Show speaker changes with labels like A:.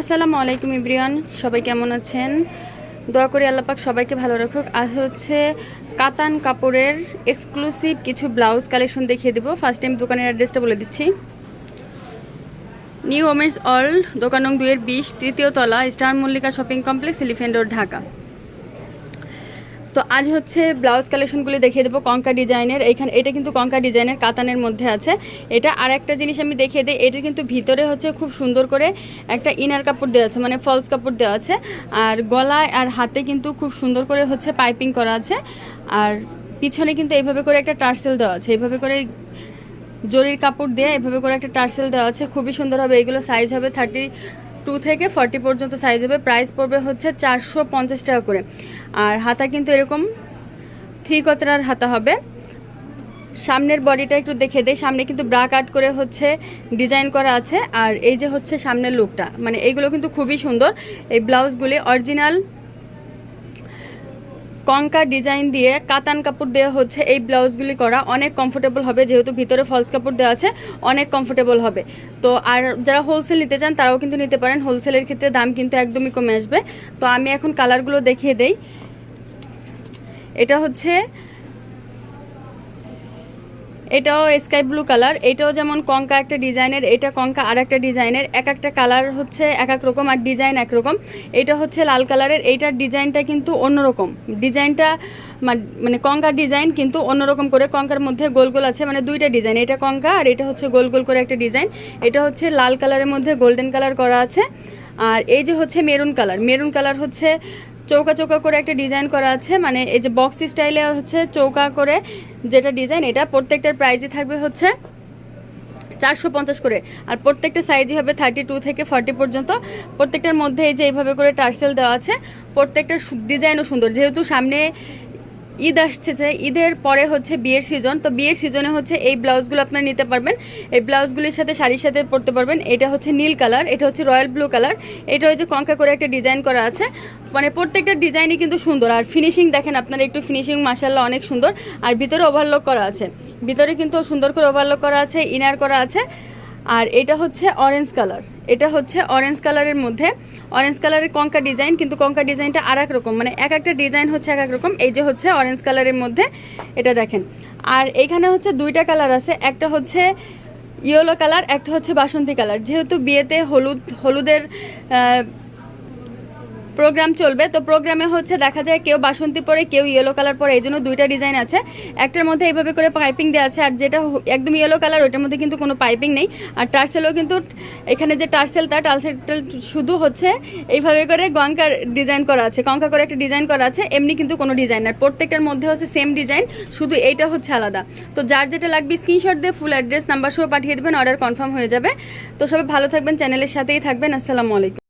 A: আসসালামু আলাইকুম ইব্রিয়ান, সবাই কেমন আছেন? দয়া করে আল্লাপাক সবাইকে ভালো রাখুক। আজ হচ্ছে কাতান কাপড়ের এক্সক্লুসিভ কিছু ব্লাউজ কালেকশন দেখিয়ে দেবো। ফার্স্ট টাইম দোকানের অ্যাড্রেসটা বলে দিচ্ছি। নিউ ওমেন্স অল দোকান নং দুইয়ের বিশ, তৃতীয় তলা Star Mallika shopping complex Elephant Dhaka. তো আজ হচ্ছে ব্লাউজ কালেকশনগুলি দেখিয়ে দেবো কঙ্কা ডিজাইনের। এইখানে এটা কিন্তু কঙ্কা ডিজাইনের কাতানের মধ্যে আছে। এটা আর একটা জিনিস আমি দেখিয়ে দিই এটা কিন্তু ভিতরে হচ্ছে খুব সুন্দর করে একটা ইনার কাপড় দেওয়া আছে মানে ফলস কাপড় দেওয়া আছে। আর গলায় আর হাতে কিন্তু খুব সুন্দর করে হচ্ছে পাইপিং করা আছে। আর পিছনে কিন্তু এইভাবে করে একটা টার্সেল দেওয়া আছে। এইভাবে করে জরির কাপড় দিয়ে এভাবে করে একটা টার্সেল দেওয়া আছে। খুবই সুন্দর হবে, এগুলো সাইজ হবে থার্টি টু থেকে ফর্টি পর্যন্ত সাইজ হবে। প্রাইস পড়বে হচ্ছে চারশো পঞ্চাশ টাকা করে। আর হাতা কিন্তু এরকম থ্রি কতরার হাতা হবে। সামনের বডিটা একটু দেখে দেয় সামনে কিন্তু ব্রা কাট করে হচ্ছে ডিজাইন করা আছে। আর এই যে হচ্ছে সামনের লুকটা মানে এইগুলো কিন্তু খুবই সুন্দর। এই ব্লাউজগুলি অরিজিনাল কঙ্কা ডিজাইন দিয়ে কাতান কাপড় দেওয়া হচ্ছে। এই ব্লাউজগুলি করা অনেক কমফোর্টেবল হবে, যেহেতু ভিতরে ফলস কাপড় দেওয়া আছে, অনেক কমফোর্টেবল হবে। তো আর যারা হোলসেল নিতে চান, তারাও কিন্তু নিতে পারেন। হোলসেলের ক্ষেত্রে দাম কিন্তু একদমই কমে আসবে। তো আমি এখন কালারগুলো দেখিয়ে দেই। এটা হচ্ছে এটাও স্কাই ব্লু কালার এটাও যেমন কঙ্কা একটা ডিজাইনের এটা কঙ্কা আর একটা ডিজাইনের এক একটা কালার হচ্ছে এক এক রকম আর ডিজাইন একরকম এটা হচ্ছে লাল কালারের এইটার ডিজাইনটা কিন্তু অন্যরকম। ডিজাইনটা মানে কঙ্কার ডিজাইন কিন্তু অন্যরকম করে কঙ্কার মধ্যে গোল গোল আছে মানে দুইটা ডিজাইন এটা কঙ্কা আর এটা হচ্ছে গোল গোল করে একটা ডিজাইন এটা হচ্ছে লাল কালারের মধ্যে গোল্ডেন কালার করা আছে। আর এই যে হচ্ছে মেরুন কালার মেরুন কালার হচ্ছে চৌকা চৌকা করে একটা ডিজাইন করা আছে। মানে এই যে বক্স স্টাইলে হচ্ছে চৌকা করে যেটা ডিজাইন এটা প্রত্যেকটার প্রাইজে থাকবে হচ্ছে চারশো পঞ্চাশ করে। আর প্রত্যেকটা সাইজই হবে থার্টি টু থেকে ফর্টি পর্যন্ত। প্রত্যেকটার মধ্যে এই যে এইভাবে করে টার্সেল দেওয়া আছে, প্রত্যেকটা ডিজাইনও সুন্দর। যেহেতু সামনে ঈদ আসছে যে ঈদের পরে হচ্ছে বিয়ের সিজন তো বিয়ের সিজনে হচ্ছে এই ব্লাউজগুলো আপনারা নিতে পারবেন। এই ব্লাউজগুলির সাথে শাড়ির সাথে পরতে পারবেন। এটা হচ্ছে নীল কালার, এটা হচ্ছে রয়্যাল ব্লু কালার। এটা হচ্ছে কঙ্কা করে একটা ডিজাইন করা আছে। মানে প্রত্যেকটা ডিজাইনই কিন্তু সুন্দর। আর ফিনিশিং দেখেন, আপনারা একটু ফিনিশিং মাসাল্লাহ অনেক সুন্দর। আর ভিতরে ওভারলক করা আছে। ভিতরে কিন্তু সুন্দর করে ওভারলক করা আছে ইনার করা আছে। আর এটা হচ্ছে অরেঞ্জ কালার এটা হচ্ছে অরেঞ্জ কালারের মধ্যে। অরেঞ্জ কালারের কঙ্কা ডিজাইন কিন্তু কঙ্কা ডিজাইনটা আর রকম। মানে এক একটা ডিজাইন হচ্ছে এক এক রকম। এই যে হচ্ছে অরেঞ্জ কালারের মধ্যে এটা দেখেন। আর এইখানে হচ্ছে দুইটা কালার আছে। একটা হচ্ছে ইয়েলো কালার একটা হচ্ছে বাসন্তী কালার যেহেতু বিয়েতে হলুদ, হলুদের প্রোগ্রাম চলবে। তো প্রোগ্রামে হচ্ছে দেখা যায় কেউ বাসন্তী পরে, কেউ ইয়েলো কালার পরে, এই জন্য দুইটা ডিজাইন আছে। একটার মধ্যে এইভাবে করে পাইপিং দেওয়া আছে, আর যেটা একদম ইয়েলো কালার ওইটার মধ্যে কিন্তু কোনো পাইপিং নেই। আর টার্সেলও কিন্তু এখানে যে টার্সেলটা টার্সেলটা শুধু হচ্ছে এইভাবে করে গঙ্কার ডিজাইন করা আছে, কঙ্কা করে একটা ডিজাইন করা আছে, এমনি কিন্তু কোনো ডিজাইন আর প্রত্যেকটার মধ্যে হচ্ছে সেম ডিজাইন শুধু এইটা হচ্ছে আলাদা। তো যার যেটা লাগবে স্ক্রিনশট দিয়ে ফুল অ্যাড্রেস নাম্বার সহ পাঠিয়ে দেবেন অর্ডার কনফার্ম হয়ে যাবে। তো সবাই ভালো থাকবেন চ্যানেলের সাথেই থাকবেন, আসসালামু আলাইকুম।